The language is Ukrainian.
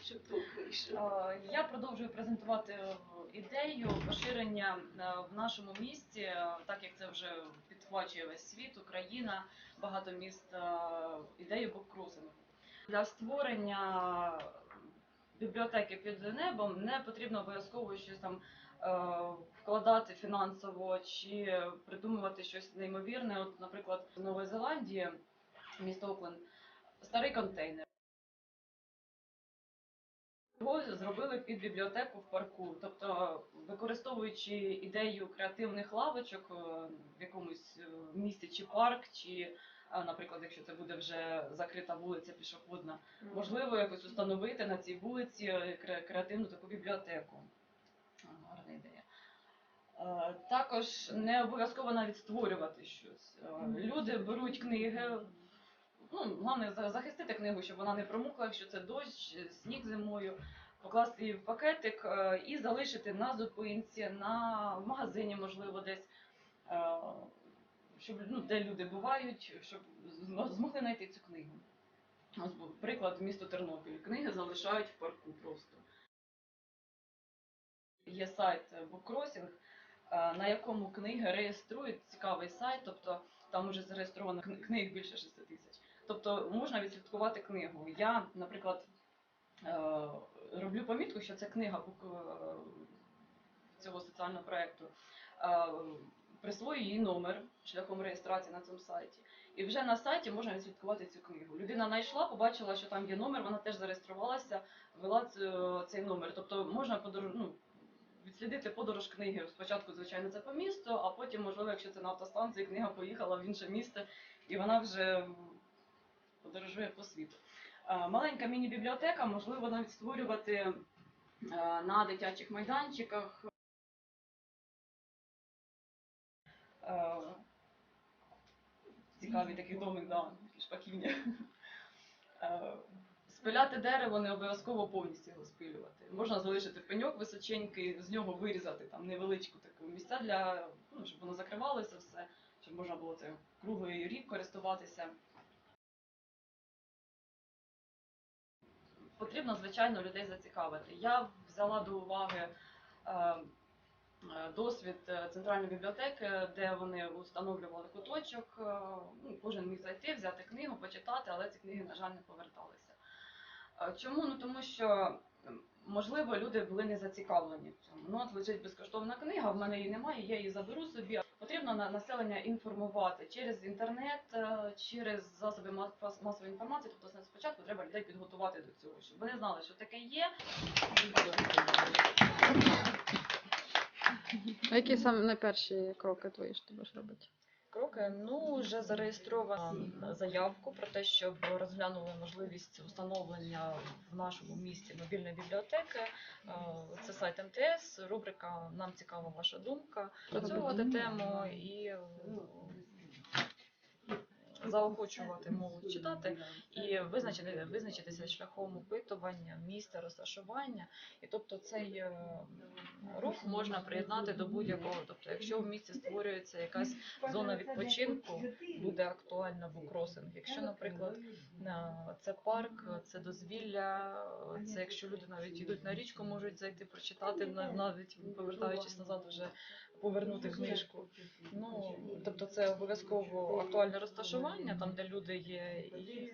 Е, Я продовжую презентувати е, ідею поширення е, в нашому місті, так як це вже підхвачує весь світ, Україна, багато міст ідею буккросингу. Для створення бібліотеки під небом не потрібно обов'язково щось там вкладати фінансово чи придумувати щось неймовірне. От, наприклад, в Новій Зеландії, місто Окленд, старий контейнер. Його зробили під бібліотеку в парку, тобто використовуючи ідею креативних лавочок е, в якомусь е, місті чи парк, чи, е, наприклад, якщо це буде вже закрита вулиця пішохідна, можливо якось установити на цій вулиці креативну таку бібліотеку. Гарна ідея. Також не обов'язково навіть створювати щось. Люди беруть книги. Ну, головне захистити книгу, щоб вона не промокла, якщо це дощ, сніг зимою, покласти її в пакетик е, і залишити на зупинці, на в магазині, можливо, десь, е, щоб ну, де люди бувають, щоб змогли знайти цю книгу. Ось був приклад місто Тернопіль. Книги залишають в парку просто. Є сайт Bookcrossing, е, на якому книги реєструють цікавий сайт, тобто там вже зареєстровано книг більше 6 тисяч. Тобто можна відслідкувати книгу. Я, наприклад, е, роблю помітку, що це книга е, цього соціального проєкту. Е, Присвоюю її номер шляхом реєстрації на цьому сайті. І вже на сайті можна відслідкувати цю книгу. Людина знайшла, побачила, що там є номер, вона теж зареєструвалася, ввела цей номер. Тобто можна подорож... ну, відслідити подорож книги. Спочатку, звичайно, це по місту, а потім, можливо, якщо це на автостанції, книга поїхала в інше місто, і вона вже подорожує по світу. Е, Маленька міні-бібліотека, можливо, навіть створювати е, на дитячих майданчиках. Е, Цікаві такі доми, да, шпаківні. Спиляти дерево не обов'язково повністю його спилювати. Можна залишити пеньок височенький, з нього вирізати там невеличку таку місця для, ну, щоб воно закривалося все, щоб можна було це круглий рік користуватися. Потрібно, звичайно, людей зацікавити. Я взяла до уваги е, е, досвід е, центральної бібліотеки, де вони встановлювали куточок. Ну, кожен міг зайти, взяти книгу, почитати, але ці книги, на жаль, не поверталися. Чому? Ну тому що можливо люди були не зацікавлені в цьому. Ну от лежить безкоштовна книга, в мене її немає, я її заберу собі. Потрібно на населення інформувати через інтернет, е, через засоби мас- мас- масової інформації. Тобто спочатку треба людей підготувати до цього, щоб вони знали, що таке є. А які саме найперші кроки твої що ти будеш робити? Кроки, ну вже зареєстровано заявку про те, щоб розглянули можливість встановлення в нашому місті мобільної бібліотеки. Е, Це сайт МТС, рубрика Нам цікава ваша думка. Працювати тему і заохочувати молодь читати і визначити, визначитися шляхом опитування місця розташування. І тобто цей е, рух можна приєднати до будь-якого. Тобто, якщо в місті створюється якась зона відпочинку, буде актуально букросинг. Якщо, наприклад, це парк, це дозвілля, це якщо люди навіть йдуть на річку, можуть зайти прочитати, на- навіть повертаючись назад, вже повернути книжку. Тобто, це обов'язково актуальне розташування, там де люди є, і